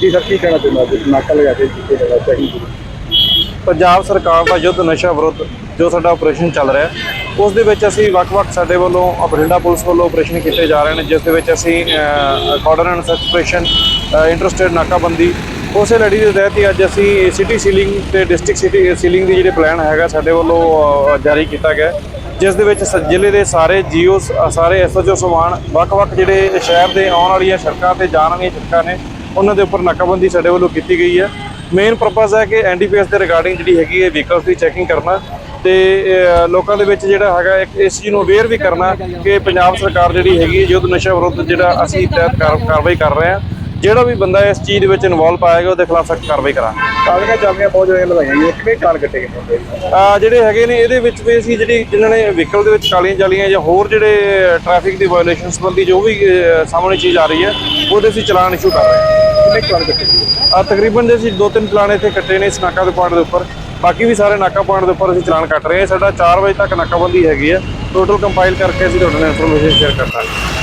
ਜੀ ਸਰ, ਕੀ ਕਹਿਣਾ ਚਾਹੁੰਦਾ ਜੀ ਨਾਕਾ ਲਗਾ ਕੇ ਜਿੱਤੇ ਲਗਾ ਚਾਹੀਦੀ। ਪੰਜਾਬ ਸਰਕਾਰ ਦਾ ਯੁੱਧ ਨਸ਼ਾ ਵਿਰੁੱਧ ਜੋ ਸਾਡਾ ਆਪਰੇਸ਼ਨ ਚੱਲ ਰਿਹਾ ਉਸ ਦੇ ਵਿੱਚ ਅਸੀਂ ਵੱਖ-ਵੱਖ ਸਾਡੇ ਵੱਲੋਂ ਬਠਿੰਡਾ ਪੁਲਿਸ ਵੱਲੋਂ ਆਪਰੇਸ਼ਨ ਕੀਤੇ ਜਾ ਰਹੇ ਨੇ, ਜਿਸ ਦੇ ਵਿੱਚ ਅਸੀਂ cordon and search operation interstate ਨਾਕਾਬੰਦੀ, ਉਸੇ ਲੜੀ ਦੇ ਤਹਿਤ ਹੀ ਅੱਜ ਅਸੀਂ ਸਿਟੀ ਸੀਲਿੰਗ ਤੇ ਡਿਸਟ੍ਰਿਕਟ ਸਿਟੀ ਸੀਲਿੰਗ ਦੀ ਜਿਹੜੇ ਪਲਾਨ ਹੈਗਾ ਸਾਡੇ ਵੱਲੋਂ ਜਾਰੀ ਕੀਤਾ ਗਿਆ ਜਿਸ ਦੇ ਵਿੱਚ ਸ- ਜ਼ਿਲ੍ਹੇ ਦੇ ਸਾਰੇ ਜੀਓ ਸਾਰੇ ਐਸਐਚਓ ਸਮਾਨ ਵੱਖ-ਵੱਖ ਜਿਹੜੇ ਸ਼ਹਿਰ ਦੇ ਆਉਣ ਵਾਲੀਆਂ ਸੜਕਾਂ ਤੇ ਜਾਣ ਵਾਲੀਆਂ ਸੜਕਾਂ ਨੇ ਉਹਨਾਂ ਦੇ ਉੱਪਰ ਨਾਕਾਬੰਦੀ ਸਾਡੇ ਵੱਲੋਂ ਕੀਤੀ ਗਈ ਹੈ। ਮੇਨ ਪਰਪਸ ਹੈ ਕਿ ਐਨਡੀਪੀਐਸ ਦੇ ਰਿਗਾਰਡਿੰਗ ਜਿਹੜੀ ਹੈਗੀ ਹੈ ਵਹੀਕਲਸ ਦੀ ਚੈਕਿੰਗ ਕਰਨਾ ਤੇ ਲੋਕਾਂ ਦੇ ਵਿੱਚ ਜਿਹੜਾ ਹੈਗਾ ਇੱਕ ਇਸ ਚੀਜ਼ ਨੂੰ ਅਵੇਅਰ ਵੀ ਕਰਨਾ ਕਿ ਪੰਜਾਬ ਸਰਕਾਰ ਜਿਹੜੀ ਹੈਗੀ ਹੈ ਯੁੱਧ ਨਸ਼ਾ ਵਿਰੁੱਧ ਜਿਹੜਾ ਅਸੀਂ ਤਹਿਤ ਕਾਰ- ਕਾਰਵਾਈ ਕਰ ਰਹੇ ਹਾਂ। ਜਿਹੜਾ ਵੀ ਬੰਦਾ ਇਸ ਚੀਜ਼ ਦੇ ਵਿੱਚ ਇਨਵੋਲਵ ਪਾਏਗਾ ਉਹਦੇ ਖਿਲਾਫ ਸਖਤ ਕਾਰਵਾਈ ਕਰਾਂਗੇ। ਕਾਲੀਆਂ ਚਾਬੀਆਂ ਬਹੁਤ ਜਿਹੜੀਆਂ ਲਗਾਈਆਂ ਗਈਆਂ ਕਿੰਨੇ ਚਾਲ ਕੱਟੇ ਗਏ ਆ ਜਿਹੜੇ ਹੈਗੇ ਨੇ ਇਹਦੇ ਵਿੱਚ ਵੀ ਅਸੀਂ ਜਿਹੜੀ ਜਿਨ੍ਹਾਂ ਨੇ ਵਹੀਕਲ ਦੇ ਵਿੱਚ ਕਾਲੀਆਂ ਜਾਲੀਆਂ ਜਾਂ ਹੋਰ ਜਿਹੜੇ ਟ੍ਰੈਫਿਕ ਦੀ ਵਾਇਓਲੇਸ਼ਨ ਸੰਬੰਧੀ ਜੋ ਵੀ ਸਾਹਮਣੇ ਚੀਜ਼ ਆ ਰਹੀ ਹੈ ਉਹਦੇ ਅਸੀਂ ਚਲਾਨ ਇਸ਼ੂ ਕਰ ਰਹੇ ਹਾਂ। ਕਿੰਨੇ ਚਾਲ ਕੱਟੇ ਆ ਤਕਰੀਬਨ ਜੇ ਅਸੀਂ ਦੋ ਤਿੰਨ ਚਲਾਨ ਇੱਥੇ ਕੱਟੇ ਨੇ ਇਸ ਨਾਕਾ ਦੇ ਪੁਆਇੰਟ ਦੇ ਉੱਪਰ ਬਾਕੀ ਵੀ ਸਾਰੇ ਨਾਕਾ ਪੁਆਇੰਟ ਦੇ ਉੱਪਰ ਅਸੀਂ ਚਲਾਨ ਕੱਟ ਰਹੇ ਹਾਂ। ਸਾਡਾ 4 ਵਜੇ ਤੱਕ ਨਾਕਾਬੰਦੀ ਹੈਗੀ ਹੈ। ਟੋਟਲ ਕੰਪਾਈਲ ਕਰਕੇ ਅਸੀਂ ਤੁਹਾਡੇ ਨਾਲ ਇਨਫੋਰਮੇਸ਼ਨ ਸ਼ੇਅਰ ਕਰਦਾਂਗੇ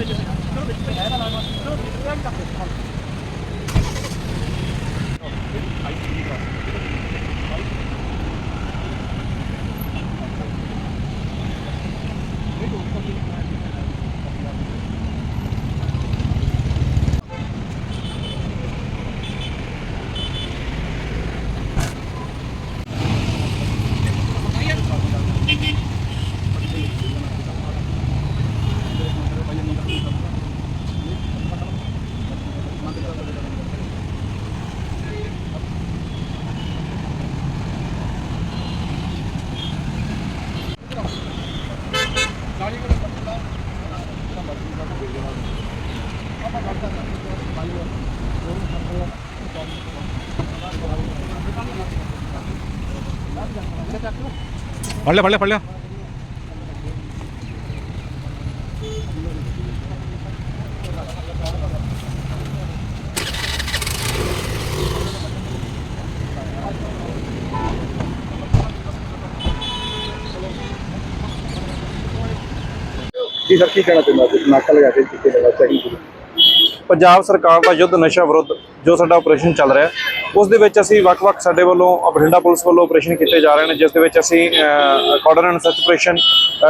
这个东西太大了嘛，这个东西太重了。 벌려 벌려 벌려. ਜੀ, ਸਰ, ਕੀ ਕਹਿਣਾ ਚਾਹੁੰਦਾ ਜੀ ਨਾਕਾ ਲਗਾ ਕੇ ਜਿੱਤੇ ਲਗਾ ਚਾਹੀਦੀ ਪੰਜਾਬ ਸਰਕਾਰ ਦਾ ਯੁੱਧ ਨਸ਼ਾ ਵਿਰੁੱਧ ਜੋ ਸਾਡਾ ਆਪਰੇਸ਼ਨ ਚੱਲ ਰਿਹਾ, ਉਸ ਦੇ ਵਿੱਚ ਅਸੀਂ ਵੱਖ-ਵੱਖ ਸਾਡੇ ਵੱਲੋਂ ਬਠਿੰਡਾ ਪੁਲਿਸ ਵੱਲੋਂ ਆਪਰੇਸ਼ਨ ਕੀਤੇ ਜਾ ਰਹੇ ਨੇ, ਜਿਸ ਦੇ ਵਿੱਚ ਅਸੀਂ cordon and search operation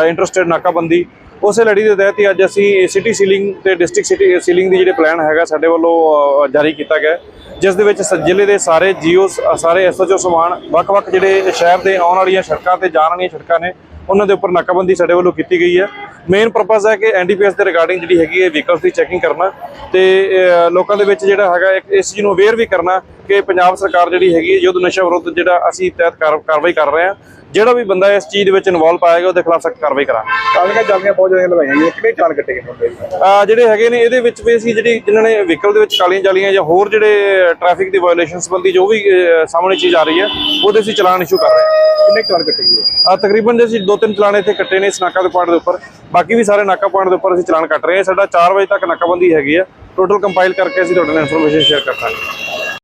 interstate ਨਾਕਾਬੰਦੀ। ਉਸੇ ਲੜੀ ਦੇ ਤਹਿਤ ਹੀ ਅੱਜ ਅਸੀਂ ਸਿਟੀ ਸੀਲਿੰਗ ਤੇ ਡਿਸਟ੍ਰਿਕਟ ਸਿਟੀ ਸੀਲਿੰਗ ਦੀ ਜਿਹੜੇ ਪਲਾਨ ਹੈਗਾ, ਸਾਡੇ ਵੱਲੋਂ ਜਾਰੀ ਕੀਤਾ ਗਿਆ ਜਿਸ ਦੇ ਵਿੱਚ ਸ- ਜ਼ਿਲ੍ਹੇ ਦੇ ਸਾਰੇ ਜੀਓ ਸਾਰੇ ਐਸਐਚਓ ਸਮਾਨ ਵੱਖ-ਵੱਖ ਜਿਹੜੇ ਸ਼ਹਿਰ ਦੇ ਆਉਣ ਵਾਲੀਆਂ ਸੜਕਾਂ ਤੇ ਜਾਣ ਵਾਲੀਆਂ ਸੜਕਾਂ ਨੇ ਉਹਨਾਂ ਦੇ ਉੱਪਰ ਨਾਕਾਬੰਦੀ ਸਾਡੇ ਵੱਲੋਂ ਕੀਤੀ ਗਈ ਹੈ। ਮੇਨ ਪਰਪਸ ਹੈ ਕਿ ਐਨਡੀਪੀਐਸ ਦੇ ਰਿਗਾਰਡਿੰਗ ਜਿਹੜੀ ਹੈਗੀ ਹੈ ਵਹੀਕਲਸ ਦੀ ਚੈਕਿੰਗ ਕਰਨਾ ਤੇ ਲੋਕਾਂ ਦੇ ਵਿੱਚ ਜਿਹੜਾ ਹੈਗਾ ਇੱਕ ਇਸ ਚੀਜ਼ ਨੂੰ ਅਵੇਅਰ ਵੀ ਕਰਨਾ ਕਿ ਪੰਜਾਬ ਸਰਕਾਰ ਜਿਹੜੀ ਹੈਗੀ ਹੈ ਯੁੱਧ ਨਸ਼ਾ ਵਿਰੁੱਧ ਜਿਹੜਾ ਅਸੀਂ ਤਹਿਤ ਕਾਰ- ਕਾਰਵਾਈ ਕਰ ਰਹੇ ਹਾਂ ਜਿਹੜਾ ਵੀ ਬੰਦਾ ਇਸ ਚੀਜ਼ ਦੇ ਵਿੱਚ ਇਨਵੋਲਵ ਪਾਏਗਾ ਉਹਦੇ ਖਿਲਾਫ ਸਖਤ ਕਾਰਵਾਈ ਕਰਾਂਗੇ। ਕਾਲੀਆਂ ਚਾਬੀਆਂ ਬਹੁਤ ਜਿਹੜੀਆਂ ਲਗਾਈਆਂ ਗਈਆਂ ਕਿੰਨੇ ਚਾਲ ਕੱਟੇ ਗਏ ਹੁੰਦੇ ਆ ਜਿਹੜੇ ਹੈਗੇ ਨੇ ਇਹਦੇ ਵਿੱਚ ਵੀ ਅਸੀਂ ਜਿਹੜੀ ਜਿਨ੍ਹਾਂ ਨੇ ਵਹੀਕਲ ਦੇ ਵਿੱਚ ਕਾਲੀਆਂ ਜਾਲੀਆਂ ਜਾਂ ਹੋਰ ਜਿਹੜੇ ਟ੍ਰੈਫਿਕ ਦੀ ਵਾਇਓਲੇਸ਼ਨ ਸੰਬੰਧੀ ਜੋ ਵੀ ਸਾਹਮਣੇ ਚੀਜ਼ ਆ ਰਹੀ ਹੈ ਉਹਦੇ ਅਸੀਂ ਚਲਾਨ ਇਸ਼ੂ ਕਰ ਰਹੇ ਹਾਂ। ਕਿੰਨੇ ਚਾਲ ਕੱਟੇ ਗਏ? ਆ ਤਕਰੀਬਨ ਜੇ ਅਸੀਂ ਦੋ ਤਿੰਨ ਚਲਾਨ ਇੱਥੇ ਕੱਟੇ ਨੇ ਇਸ ਨਾਕਾ ਦੇ ਪੁਆਇੰਟ ਦੇ ਉੱਪਰ ਬਾਕੀ ਵੀ ਸਾਰੇ ਨਾਕਾ ਪੁਆਇੰਟ ਦੇ ਉੱਪਰ ਅਸੀਂ ਚਲਾਨ ਕੱਟ ਰਹੇ ਹਾਂ। ਸਾਡਾ 4 ਵਜੇ ਤੱਕ ਨਾਕਾਬੰਦੀ ਹੈਗੀ ਹੈ। ਟੋਟਲ ਕੰਪਾਈਲ ਕਰਕੇ ਅਸੀਂ ਤੁਹਾਡੇ ਨਾਲ ਇਨਫੋਰਮੇਸ਼ਨ ਸ਼ੇਅਰ ਕਰਦਾਂਗੇ